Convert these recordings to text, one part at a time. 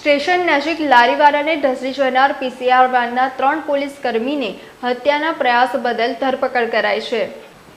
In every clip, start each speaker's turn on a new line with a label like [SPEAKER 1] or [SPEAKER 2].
[SPEAKER 1] Station નજીક લારીવાળાને ઢસડી જનાર PCR વાનના ત્રણ પોલીસ કર્મીને હત્યાના પ્રયાસ બદલ ધરપકડ કરાઈ છે.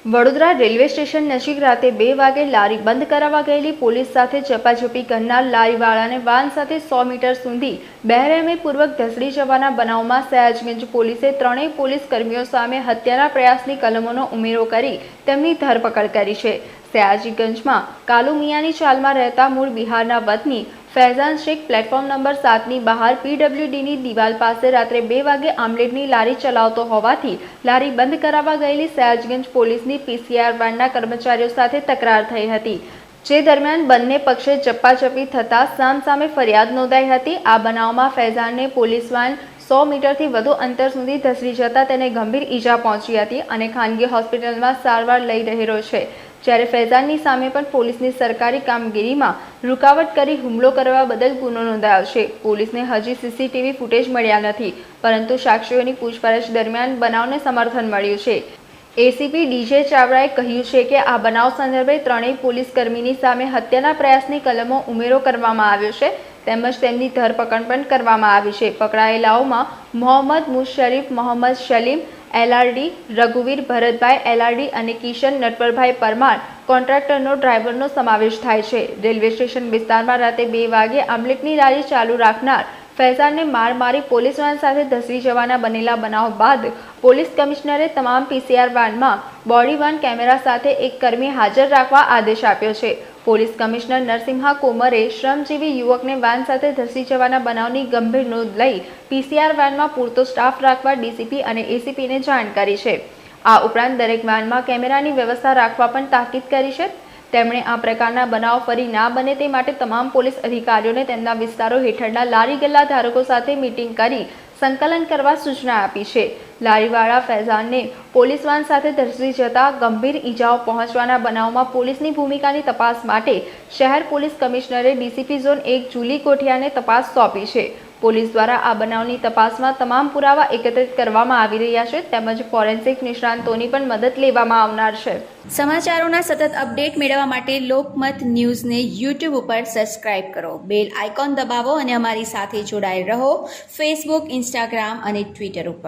[SPEAKER 1] વડોદરા રેલવે સ્ટેશન નજીક રાતે બે વાગે લારી બંધ કરાવવા ગયેલી પોલીસ સાથે ચપાચપી કરનાર લારીવાળાને વાન સાથે સો મીટર સુધી બહેરેમીપૂર્વક ધસડી જવાના બનાવમાં સયાજગંજ પોલીસે ત્રણેય પોલીસ કર્મીઓ સામે હત્યાના પ્રયાસની કલમોનો ઉમેરો કરી તેમની ધરપકડ કરી છે. સયાજીગંજમાં કાલુમિયાની ચાલમાં રહેતા મૂળ બિહારના વતની ફૈઝાન શેખ પ્લેટફોર્મ નંબર સાતની બહાર પીડબ્લ્યુડીની દિવાલ પાસે રાત્રે બે વાગે આમલેટની લારી ચલાવતો હોવાથી લારી બંધ કરાવવા ગયેલી સયાજગંજ પોલીસની પીસીઆર વાનના કર્મચારીઓ સાથે તકરાર થઈ હતી. જે દરમિયાન બંને પક્ષે ચપ્પાચપ્પી થતાં સામસામે ફરિયાદ નોંધાઈ હતી. આ બનાવમાં ફૈઝાનને પોલીસ વાન સો મીટરથી વધુ અંતર સુધી ધસરી જતાં તેને ગંભીર ઈજા પહોંચી હતી અને ખાનગી હોસ્પિટલમાં સારવાર લઈ રહેલો છે. જ્યારે ફૈઝાનની સામે પણ પોલીસની સરકારી કામગીરીમાં રૂકાવટ કરી હુમલો કરવા બદલ ગુનો નોંધાયો છે. પોલીસને હજી સીસીટીવી ફૂટેજ મળ્યા નથી, પરંતુ સાક્ષીઓની પૂછપરછ દરમિયાન બનાવને સમર્થન મળ્યું છે. એસીપી ડીજે ચાવડાએ કહ્યું છે કે આ બનાવ સંદર્ભે ત્રણેય પોલીસ કર્મીની સામે હત્યાના પ્રયાસની કલમો ઉમેરો કરવામાં આવ્યો છે, તેમજ તેમની ધરપકડ પણ કરવામાં આવી છે. પકડાયેલાઓમાં Mohammad Mushrif, Mohammad Salim L R D, રઘુવીર Bharatbhai LRD અને કિશન નટવરભાઈ પરમાર કોન્ટ્રાક્ટરનો, ડ્રાઈવરનો સમાવેશ થાય છે. રેલવે સ્ટેશન વિસ્તારમાં રાતે બે વાગે આમલેટની લારી ચાલુ રાખનાર ફૈઝાનને માર મારી પોલીસ વાન સાથે ધસી જવાના બનેલા બનાવ બાદ પોલીસ કમિશનરે તમામ પીસીઆર વાનમાં બોડી વાન કેમેરા સાથે એક કર્મી હાજર રાખવા આદેશ આપ્યો છે. પોલીસ કમિશનર નરસિંહા કોમરે શ્રમજીવી યુવકને વાન સાથે ધસી જવાના બનાવની ગંભીર નોંધ લઈ પીસીઆર વાનમાં પૂરતો સ્ટાફ રાખવા ડીસીપી અને એસીપીને જાણ કરી છે. આ ઉપરાંત દરેક વાનમાં કેમેરાની વ્યવસ્થા રાખવા પણ તાકીદ કરી છે. તેમણે આ પ્રકારના બનાવ ફરી ના બને તે માટે તમામ પોલીસ અધિકારીઓને તેમના વિસ્તારો હેઠળના લારી ગલ્લા ધારકો સાથે મીટિંગ કરી સંકલન કરવા સૂચના આપી છે. લારીવાળા ફૈઝાનને પોલીસ વાન સાથે ધસી જતા ગંભીર ઈજાઓ પહોંચવાના બનાવમાં પોલીસની ભૂમિકાની તપાસ માટે શહેર પોલીસ કમિશનરે ડીસીપી ઝોન એક જુલી કોઠિયાને તપાસ સોંપી છે. પોલીસ દ્વારા આ બનાવની તપાસમાં તમામ પુરાવા એકત્રિત કરવામાં આવી રહ્યા છે, તેમજ ફોરેન્સિક નિષ્ણાંતોની પણ મદદ લેવામાં આવનાર છે.
[SPEAKER 2] સમાચારોના સતત અપડેટ મેળવવા માટે લોકમત ન્યૂઝને યુટ્યુબ ઉપર સબસ્ક્રાઇબ કરો. બેલ આઇકોન દબાવો અને અમારી સાથે જોડાયેલ રહો ફેસબુક, ઇન્સ્ટાગ્રામ અને ટ્વિટર ઉપર.